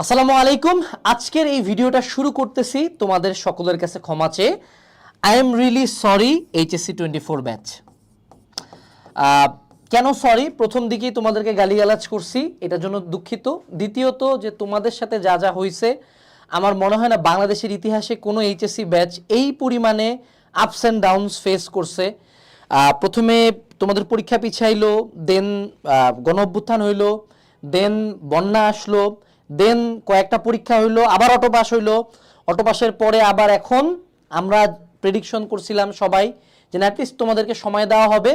আসসালামু আলাইকুম। আজকের এই ভিডিওটা শুরু করতেছি তোমাদের সকলের কাছে ক্ষমা চেয়ে। I am really sorry HSC twenty four batch কেন সরি প্রথম দিকেই তোমাদেরকে গালিগালাজ করছি, এটার জন্য দুঃখিত। দ্বিতীয়ত, যে তোমাদের সাথে যা যা হয়েছে আমার মনে হয় না বাংলাদেশের ইতিহাসে কোনো এইচএসসি ব্যাচ এই পরিমাণে আপস অ্যান্ড ডাউনস ফেস করছে। প্রথমে তোমাদের পরীক্ষা পিছাইলো দেন গণ অভ্যুত্থান হইল দেন বন্যা আসলো দেন কয়েকটা পরীক্ষা হইল, আবার অটোপাস হইল। অটো পাসের পরে আবার এখন আমরা প্রেডিকশন করছিলাম সবাই, যে অ্যাটলিস্ট তোমাদেরকে সময় দেওয়া হবে।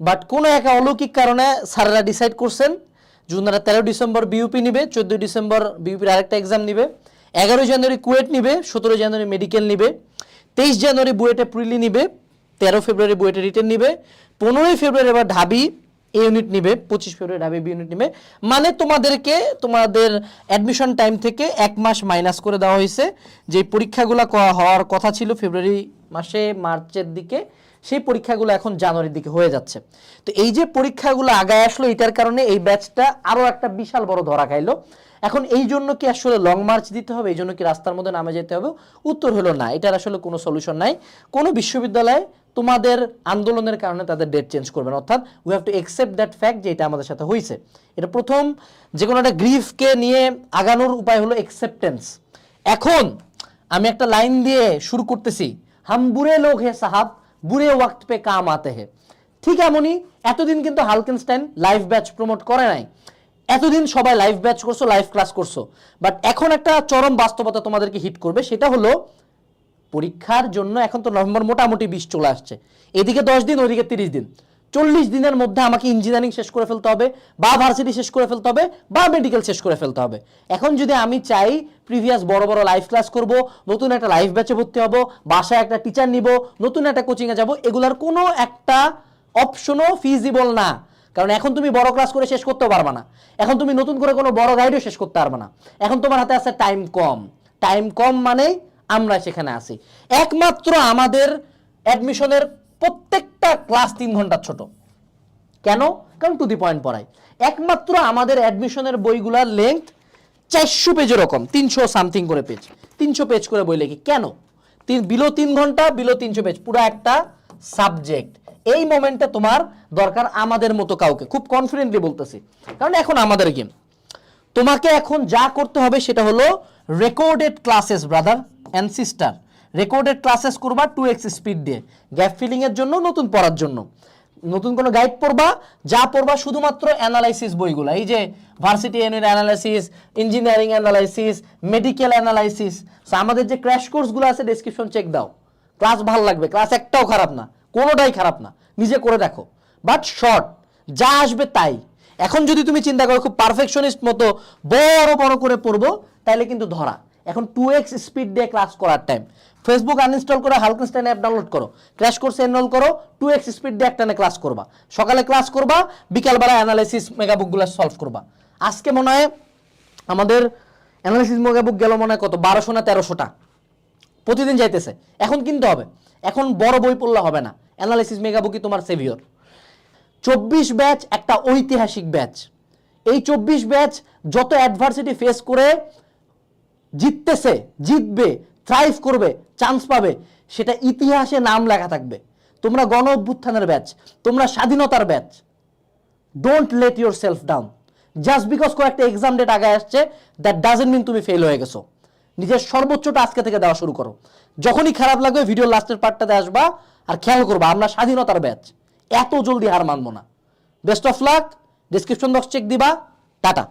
বাট কোনো এক অলৌকিক কারণে স্যারেরা ডিসাইড করছেন যে ওনারা তেরো ডিসেম্বর বিউপি নিবে চোদ্দোই ডিসেম্বর বিউপির আরেকটা এক্সাম নিবে, এগারোই জানুয়ারি কুয়েট নিবে সতেরো জানুয়ারি মেডিকেল নিবে, তেইশ জানুয়ারি বুয়েটে প্রিলি নিবে, তেরো ফেব্রুয়ারি বুয়েটে রিটেন নিবে, পনেরোই ফেব্রুয়ারি আবার ঢাবি এ ইউনিট নিবে, পঁচিশ ফেব্রুয়ারি ঢাবি বি ইউনিট নিবে। মানে তোমাদেরকে, তোমাদের অ্যাডমিশন টাইম থেকে এক মাস মাইনাস করে দেওয়া হয়েছে। যে পরীক্ষাগুলো হওয়ার কথা ছিল ফেব্রুয়ারি মাসে, মার্চের দিকে, সেই পরীক্ষাগুলো এখন জানুয়ারির দিকে হয়ে যাচ্ছে। তো এই যে পরীক্ষাগুলো আগায় আসলো, এটার কারণে এই ব্যাচটা আরও একটা বিশাল বড় ধরা খাইলো। এখন এই জন্য কি আসলে লং মার্চ দিতে হবে? এই জন্য কি রাস্তার মধ্যে নামে যেতে হবে? উত্তর হলো না। এটার আসলে কোনো সলিউশন নাই। কোনো বিশ্ববিদ্যালয়ে তোমাদের আন্দোলনের কারণে তাদের ডেট চেঞ্জ করবে না অর্থাৎ we have to accept that fact যে এটা আমাদের সাথে হয়েছে এটা প্রথম, যে কোনো একটা গ্রিফকে নিয়ে আগানোর উপায় হলো একসেপ্টেন্স এখন আমি একটা লাইন দিয়ে শুরু করতেছি। হাম বুড়ে লোক হে সাহাব, বুড়ে ওয়াক্ত পে কাম আতে হে। ঠিক এমনই এতদিন কিন্তু হালকেনস্টাইন লাইভ ব্যাচ প্রমোট করে নাই। এতদিন সবাই লাইভ ব্যাচ করছ লাইভ ক্লাস করছ। বাট এখন একটা চরম বাস্তবতা তোমাদেরকে হিট করবে, সেটা হলো পরীক্ষার জন্য এখন তো নভেম্বর মোটামুটি বিশ চলে আসছে। এদিকে দশ দিন, ওইদিকে তিরিশ দিন। চল্লিশ দিনের মধ্যে আমাকে ইঞ্জিনিয়ারিং শেষ করে ফেলতে হবে, বা ভার্সিটি শেষ করে ফেলতে হবে, বা মেডিকেল শেষ করে ফেলতে হবে। এখন যদি আমি চাই প্রিভিয়াস বড় বড় লাইভ ক্লাস করব, নতুন একটা লাইভ ব্যাচে ভর্তি হব, বাসায় একটা টিচার নিব, নতুন একটা কোচিংয়ে যাব, এগুলার কোনো একটা অপশনও ফিজিবল না। কারণ এখন তুমি বড় ক্লাস করে শেষ করতেও পারবে না। এখন তুমি নতুন করে কোনো বড় গাইডও শেষ করতে পারবে না। এখন তোমার হাতে আছে টাইম কম। টাইম কম মানে আমরা সেখানে আছি। একমাত্র আমাদের অ্যাডমিশনের প্রত্যেকটা ক্লাস তিন ঘণ্টা ছোট। কেন? কারণ টু দি পয়েন্ট পড়াই একমাত্র আমাদের অ্যাডমিশনের বইগুলার লেন্থ চারশো পেজের রকম তিনশো সামথিং করে পেজ তিনশো পেজ করে বই লেখি। কেন? তিন বিলো তিন ঘণ্টা বিলো তিনশো পেজ পুরো একটা সাবজেক্ট এই মোমেন্টে তোমার দরকার আমাদের মতো কাউকে। খুব কনফিডেন্টলি বলতেছি। কারণ এখন আমাদের গেম তোমাকে এখন যা করতে হবে সেটা হলো recorded classes brother and sister recorded classes করবা টু এক্স স্পিড দিয়ে। গ্যাপ ফিলিং এর জন্য, নতুন পড়ার জন্য। নতুন কোনো গাইড পড়বা, যা পড়বা শুধুমাত্র অ্যানালাইসিস বইগুলো। এই যে ভার্সিটি এনের analysis engineering analysis medical analysis আমাদের যে ক্র্যাশ কোর্সগুলো আছে ডেসক্রিপশন চেক দাও। ক্লাস ভালো লাগবে। ক্লাস একটাও খারাপ না। কোনোটাই খারাপ না। নিজে করে দেখো। বাট শর্ট যা আসবে তাই। এখন যদি তুমি চিন্তা করো, খুব পারফেকশনিস্ট মতো বড় বড় করে পড়ব, তাহলে কিন্তু ধরা। এখন টু এক্স স্পিড দিয়ে ক্লাস করার টাইম ফেসবুক আনইনস্টল করে হালকেনস্টাইন অ্যাপ ডাউনলোড করো। ক্র্যাশ কোর্সে এনরোল করো টু এক্স স্পিড দিয়ে একটানে ক্লাস করবা। সকালে ক্লাস করবা, বিকালবেলা অ্যানালাইসিস মেগাবুকগুলো সলভ করবা। আজকে মনে হয় আমাদের অ্যানালাইসিস মেগাবুক গেল মনে হয় কত? বারোশো না তেরোশোটা। প্রতিদিন যাইতেছে। এখন কিনতে হবে। এখন বড় বই পড়লে হবে না। অ্যানালাইসিস মেগাবুকই তোমার সেভিয়র চব্বিশ ব্যাচ একটা ঐতিহাসিক ব্যাচ। এই চব্বিশ ব্যাচ যত অ্যাডভার্সিটি ফেস করে জিততেছে, জিতবে থ্রাইভ করবে চান্স পাবে, সেটা ইতিহাসে নাম লেখা থাকবে। তোমরা গণ অভ্যুত্থানের ব্যাচ তোমরা স্বাধীনতার batch don't let yourself down just because কয়েকটা এক্সাম ডেট আগে আসছে দ্যাট ডাজেন্ট মিন তুমি ফেল হয়ে গেছো। নিজের সর্বোচ্চটা আজকে থেকে দেওয়া শুরু করো। যখনই খারাপ লাগবে ভিডিও লাস্টের পার্টটাতে আসবা আর খেয়াল করবা, আমরা স্বাধীনতার ব্যাচ এত জলদি হার মানবো না। Best of luck description box check দিবা। টাটা।